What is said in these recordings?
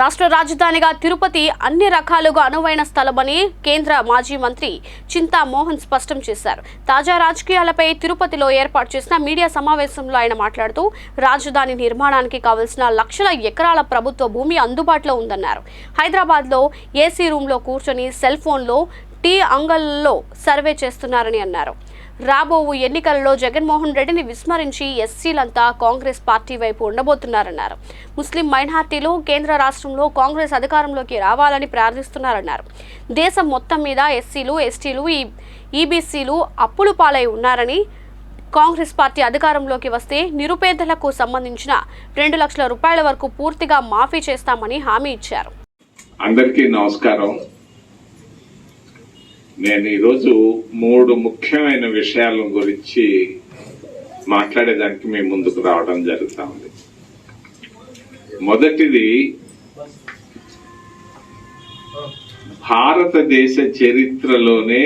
రాష్ట్ర రాజధానిగా తిరుపతి అన్ని రకాలుగా అనువైన స్థలమని కేంద్ర మాజీ మంత్రి చింతా మోహన్ స్పష్టం చేశారు. తాజా రాజకీయాలపై తిరుపతిలో ఏర్పాటు చేసిన మీడియా సమావేశంలో ఆయన మాట్లాడుతూ రాజధాని నిర్మాణానికి కావలసిన లక్షల ఎకరాల ప్రభుత్వ భూమి అందుబాటులో ఉందన్నారు. హైదరాబాద్లో ఏసీ రూమ్లో కూర్చొని సెల్ ఫోన్లో టీ అంగల్లో సర్వే చేస్తున్నారని అన్నారు. రాబోవు ఎన్నికలలో జగన్మోహన్ రెడ్డిని విస్మరించి ఎస్సీలంతా కాంగ్రెస్ పార్టీ వైపు ఉండబోతున్నారన్నారు. ముస్లిం మైనార్టీలు కేంద్ర రాష్ట్రంలో కాంగ్రెస్ అధికారంలోకి రావాలని ప్రార్థిస్తున్నారన్నారు. దేశం మొత్తం మీద ఎస్సీలు ఎస్టీలు ఈ ఈబీసీలు అప్పులు పాలై ఉన్నారని కాంగ్రెస్ పార్టీ అధికారంలోకి వస్తే నిరుపేదలకు సంబంధించిన రెండు లక్షల రూపాయల వరకు పూర్తిగా మాఫీ చేస్తామని హామీ ఇచ్చారు. అందరికీ నమస్కారం. నేను ఈరోజు మూడు ముఖ్యమైన విషయాల గురించి మాట్లాడేదానికి మీ ముందుకు రావడం జరుగుతూ ఉంది మొదటిది భారతదేశ చరిత్రలోనే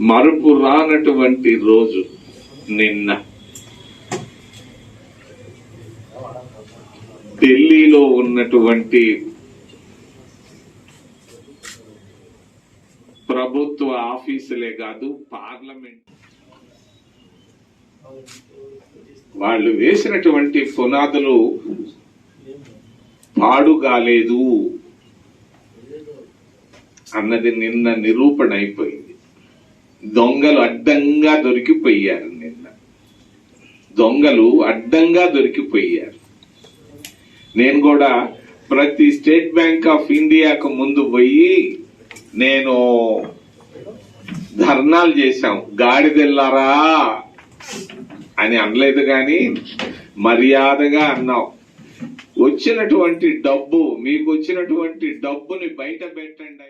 మరుపు రానటువంటి రోజు నిన్న. ఢిల్లీలో ఉన్నటువంటి ప్రభుత్వ ఆఫీసులే కాదు పార్లమెంట్. వాళ్ళు వేసినటువంటి పునాదులు పాడుగాలేదు అన్నది నిన్న నిరూపణ అయిపోయింది. దొంగలు అడ్డంగా దొరికిపోయారు నిన్న. దొంగలు అడ్డంగా దొరికిపోయారు. నేను కూడా ప్రతి స్టేట్ బ్యాంక్ ఆఫ్ ఇండియాకు ముందు పోయి నేను ధర్నాలు చేశాం. గాడిదెల్లారా అని అనలేదు కానీ మర్యాదగా అన్నాం వచ్చినటువంటి డబ్బు మీకు వచ్చినటువంటి డబ్బుని బయట పెట్టండి.